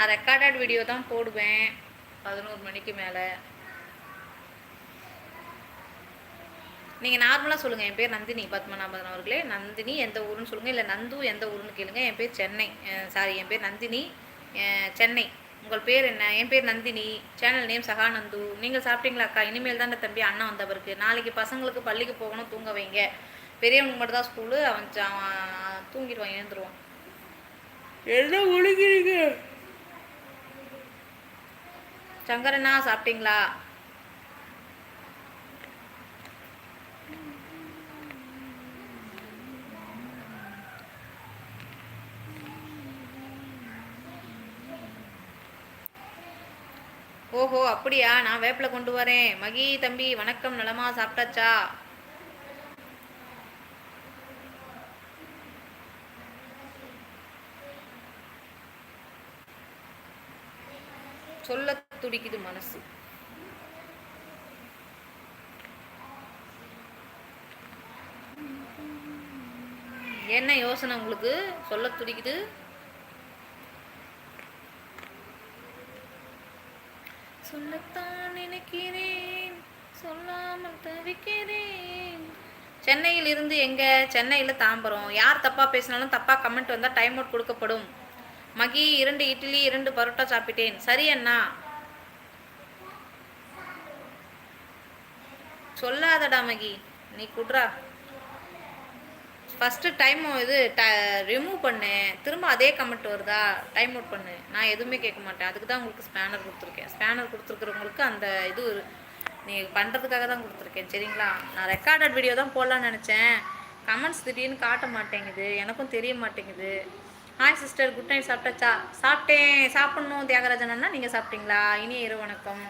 நான் recorded video தான் போடுவேன். பதினோரு மணிக்கு மேலே. நீங்கள் நார்மலாக சொல்லுங்கள் என் பேர் நந்தினி. பத்மநாபன் அவர்களே. நந்தினி எந்த ஊருன்னு சொல்லுங்கள் இல்லை நந்து எந்த ஊருன்னு கேளுங்கள் என் பேர் சென்னை. சாரி என் பேர் நந்தினி. சென்னை. உங்கள் பேர் என்ன? என் பேர் நந்தினி. சேனல் நேம் சகானந்து நீங்கள் சாப்பிட்டீங்களா அக்கா? இனிமேல் தான் தம்பி அண்ணா வந்தவருக்கு. நாளைக்கு பசங்களுக்கு பள்ளிக்கு போகணும் தூங்க வைங்க. பெரியவனுக்கு மட்டும் தான் ஸ்கூலு அவன் அவன் தூங்கிடுவான் எழுந்துருவான். என்ன ஒழுங்கிறீங்க சங்கரண்ணா சாப்பிட்டீங்களா? ஓஹோ அப்படியா? நான் வேப்பில கொண்டு வரேன். மகி தம்பி வணக்கம். நலமா சாப்பிட்டாச்சா? சொல்ல. துடிக்குது மனசு. என்ன யோசனை உங்களுக்கு? சொல்ல துடிக்குது. சொல்லத்தான் நினைக்கிறேன் சொல்லாமல் தவிக்கிறேன். சென்னையில் இருந்து எங்க? சென்னையில் தாம்பரம். யார் தப்பா பேசினாலும் தப்பா கமெண்ட் வந்தால் டைம் அவுட் கொடுக்கப்படும். மகி இரண்டு இட்லி இரண்டு பரோட்டா சாப்பிட்டேன். சரி அண்ணா சொல்லாதடா மகி. நீ குட்ரா ஃபஸ்ட்டு டைம் இது ட ரிமூவ் பண்ணு. திரும்ப அதே கமெண்ட் வருதா? டைம் அவுட் பண்ணு. நான் எதுவுமே கேட்க மாட்டேன். அதுக்கு தான் உங்களுக்கு ஸ்பேனர் கொடுத்துருக்கேன். ஸ்பேனர் கொடுத்துருக்குறவங்களுக்கு அந்த இது நீ பண்ணுறதுக்காக தான் கொடுத்துருக்கேன். சரிங்களா? நான் ரெக்கார்டட் வீடியோ தான் போடலான்னு நினச்சேன். கமெண்ட்ஸ் திடீர்னு காட்ட மாட்டேங்குது. எனக்கும் தெரிய மாட்டேங்குது. ஹாய் சிஸ்டர் குட் நைட் சாப்பிட்டாச்சா? சாப்பிட்டேன். சாப்பிட்ணும். தியாகராஜன் அண்ணா நீங்கள் சாப்பிட்டீங்களா? இனிய இரு வணக்கம்.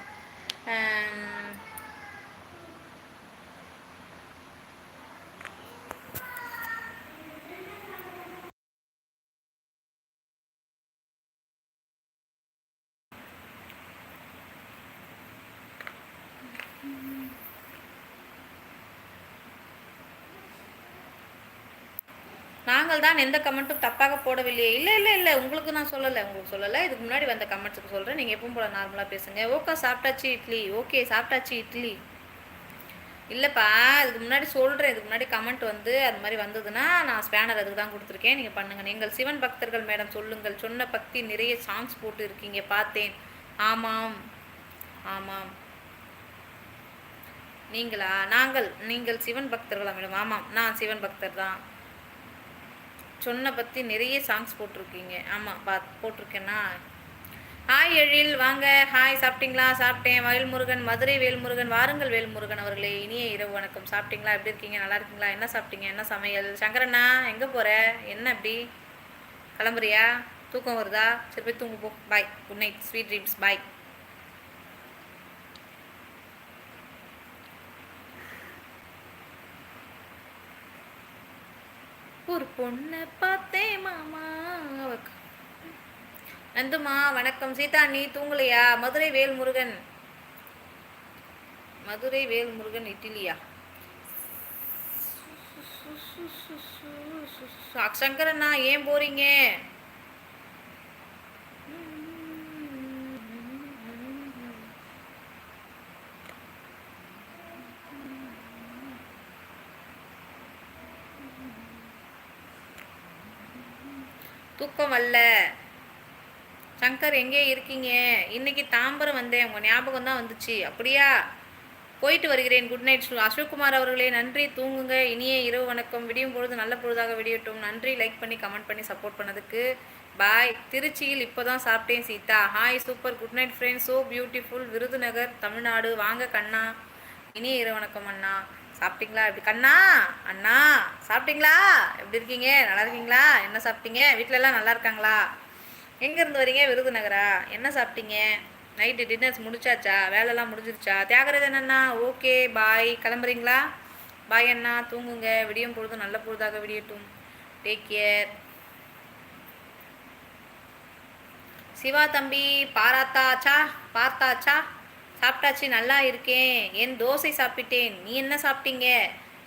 நாங்கள் தான் எந்த கமெண்ட்டும் தப்பாக போடவில்லையே. இல்லை இல்லை இல்லை. உங்களுக்கு நான் சொல்லலை. உங்களுக்கு சொல்லலை. இதுக்கு முன்னாடி வந்த கமெண்ட்ஸுக்கு சொல்கிறேன் நீங்கள் எப்பவும் போல நார்மலாக பேசுங்க. ஓகே சாப்பிட்டாச்சு இட்லி. ஓகே சாப்பிட்டாச்சு இட்லி. இல்லைப்பா இதுக்கு முன்னாடி சொல்கிறேன் இதுக்கு முன்னாடி கமெண்ட் வந்து அது மாதிரி வந்ததுன்னா நான் ஸ்பேனர் அதுக்கு தான் கொடுத்துருக்கேன். நீங்கள் பண்ணுங்கள் எங்கள் சிவன் பக்தர்கள் மேடம் சொல்லுங்கள். சொன்ன பக்தி நிறைய சாங்ஸ் போட்டு இருக்கீங்க. பார்த்தேன். ஆமாம். ஆமாம். நீங்களா? நாங்கள் நீங்கள் சிவன் பக்தர்களா மேடம் ஆமாம். நான் சிவன் பக்தர் தான். சொன்ன பற்றி நிறைய சாங்ஸ் போட்டிருக்கீங்க. ஆமாம் பா போட்டிருக்கேன்னா. ஹாய் எழில். வாங்க. ஹாய் சாப்பிட்டீங்களா? சாப்பிட்டேன். வேல்முருகன் மதுரை வேல்முருகன் வாருங்கள் வேல்முருகன் அவர்களே. இனிய இரவு வணக்கம். சாப்பிட்டீங்களா? எப்படி இருக்கீங்க? நல்லா இருக்கீங்களா? என்ன சாப்பிட்டீங்க? என்ன சமையல்? சங்கரண்ணா எங்கே போகிற என்ன அப்படி கிளம்புறியா? தூக்கம் வருதா? சரி போய் தூங்கு போ. Bye good night sweet dreams bye ஒரு பொண்ணை பார்த்தேன் மாமா நந்துமா வணக்கம் சீதா நீ தூங்கலையா மதுரை வேல்முருகன் மதுரை வேல்முருகன் இட்லியா சங்கரண்ணா ஏன் போறீங்க தூக்கம் வரல. சங்கர் எங்கே இருக்கீங்க? இன்னைக்கு தாம்பரம் வந்தேன். உங்கள் ஞாபகம் தான் வந்துச்சு. அப்படியா? போயிட்டு வருகிறேன். குட் நைட் அசோக்குமார் அவர்களே நன்றி. தூங்குங்க. இனிய இரவு வணக்கம். விடியும் பொழுது நல்ல பொழுதாக விடியட்டும். நன்றி. லைக் பண்ணி கமெண்ட் பண்ணி சப்போர்ட் பண்ணதுக்கு. பாய் திருச்சியில் இப்போ தான் சாப்பிட்டேன் Sita. Hi super good night friends so beautiful Virudhunagar Tamil Nadu. வாங்க கண்ணா. இனிய இரவு வணக்கம் அண்ணா. சாப்பிட்டீங்களா? எப்படி கண்ணா அண்ணா சாப்பிட்டீங்களா? எப்படி இருக்கீங்க? நல்லா இருக்கீங்களா? என்ன சாப்பிட்டீங்க? வீட்டிலலாம் நல்லா இருக்காங்களா? எங்கேருந்து வரீங்க? விருதுநகரா? என்ன சாப்பிட்டீங்க? நைட்டு டின்னர்ஸ் முடிச்சாச்சா? வேலைலாம் முடிஞ்சிருச்சா? தியாகராஜ் அண்ணா ஓகே பாய். கிளம்புறீங்களா? பாய் அண்ணா தூங்குங்க. விடியும் பொழுது நல்ல பொழுதாக விடியட்டும். டேக் கேர் சிவா தம்பி பாராத்தாச்சா? பார்த்தாச்சா? சாப்பிட்டாச்சு நல்லா இருக்கேன். என் தோசை சாப்பிட்டேன்? நீ என்ன சாப்பிட்டீங்க?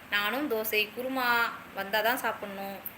நானும் தோசை குருமா வந்தால் தான் சாப்பிட்ணும்.